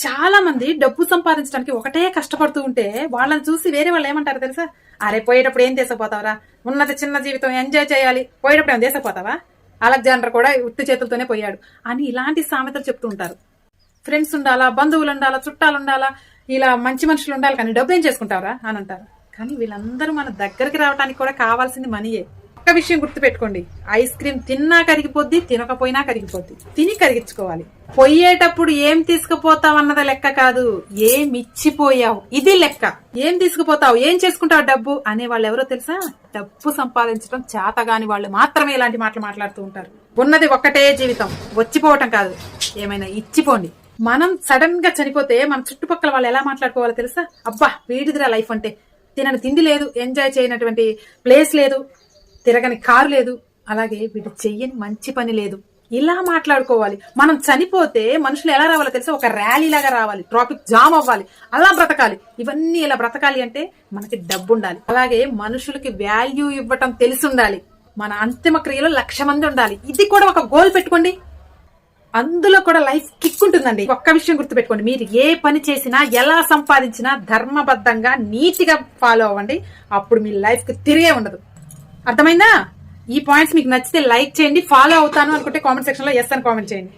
చాలా మంది డబ్బు సంపాదించడానికి ఒకటే కష్టపడుతూ ఉంటే వాళ్ళని చూసి వేరే వాళ్ళు ఏమంటారు తెలుసా? అరే పోయేటప్పుడు ఏం తీసుకుపోతావరా ఉన్నది చిన్న జీవితం ఎంజాయ్ చేయాలి. పోయేటప్పుడు ఏం తీసుకుపోతావా అలెగ్జాండర్ కూడా ఉత్తి చేతులతోనే పోయాడు. అని ఇలాంటి సామెతలు చెప్తూ ఉంటారు. ఫ్రెండ్స్ ఉండాలా? బంధువులు ఉండాలా? చుట్టాలు ఉండాలా? ఇలా మంచి మనుషులు ఉండాలి కానీ డబ్బు ఏం చేసుకుంటారా అని అంటారు. కానీ వీళ్ళందరూ మన దగ్గరికి రావడానికి కూడా కావాల్సింది మనీయే. ఒక్క విషయం గుర్తుపెట్టుకోండి. ఐస్ క్రీమ్ తిన్నా కరిగిపోద్ది తినకపోయినా కరిగిపోద్ది. తిని కరిగించుకోవాలి. పోయేటప్పుడు ఏం తీసుకుపోతావు అన్నది లెక్క కాదు. ఏం ఇచ్చిపోయావు? ఇది లెక్క. ఏం తీసుకుపోతావు? ఏం చేసుకుంటావు డబ్బు? అనే వాళ్ళు ఎవరో తెలుసా? డబ్బు సంపాదించడం చేతగాని వాళ్ళు మాత్రమే ఇలాంటి మాటలు మాట్లాడుతూ ఉంటారు. ఉన్నది ఒక్కటే జీవితం. వచ్చిపోవటం కాదు. ఏమైనా ఇచ్చిపోండి. మనం సడన్గా చనిపోతే మన చుట్టుపక్కల వాళ్ళు ఎలా మాట్లాడుకోవాలో తెలుసా? అబ్బా వీడిదిరా లైఫ్ అంటే. తినని తిండి లేదు ఎంజాయ్ చేయనటువంటి ప్లేస్ లేదు. తిరగని కారు లేదు. అలాగే వీడు చెయ్యని మంచి పని లేదు. ఇలా మాట్లాడుకోవాలి. మనం చనిపోతే మనుషులు ఎలా రావాలో తెలిసి? ఒక ర్యాలీ లాగా రావాలి. ట్రాఫిక్ జామ్ అవ్వాలి. అలా బ్రతకాలి. ఇవన్నీ ఇలా బ్రతకాలి అంటే మనకి డబ్బు ఉండాలి అలాగే మనుషులకి వాల్యూ ఇవ్వటం తెలిసి ఉండాలి మన అంతిమ క్రియలో లక్ష మంది ఉండాలి. ఇది కూడా ఒక గోల్ పెట్టుకోండి. అందులో కూడా లైఫ్ కిక్ ఉంటుందండి. ఒక్క విషయం గుర్తుపెట్టుకోండి. మీరు ఏ పని చేసినా ఎలా సంపాదించినా ధర్మబద్ధంగా నీతిగా ఫాలో అవ్వండి. అప్పుడు మీ లైఫ్కి తిరిగే ఉండదు. అర్థమైందా? ఈ పాయింట్స్ మీకు నచ్చితే లైక్ చేయండి ఫాలో అవుతాను అనుకుంటే కామెంట్ సెక్షన్లో ఎస్ అని కామెంట్ చేయండి.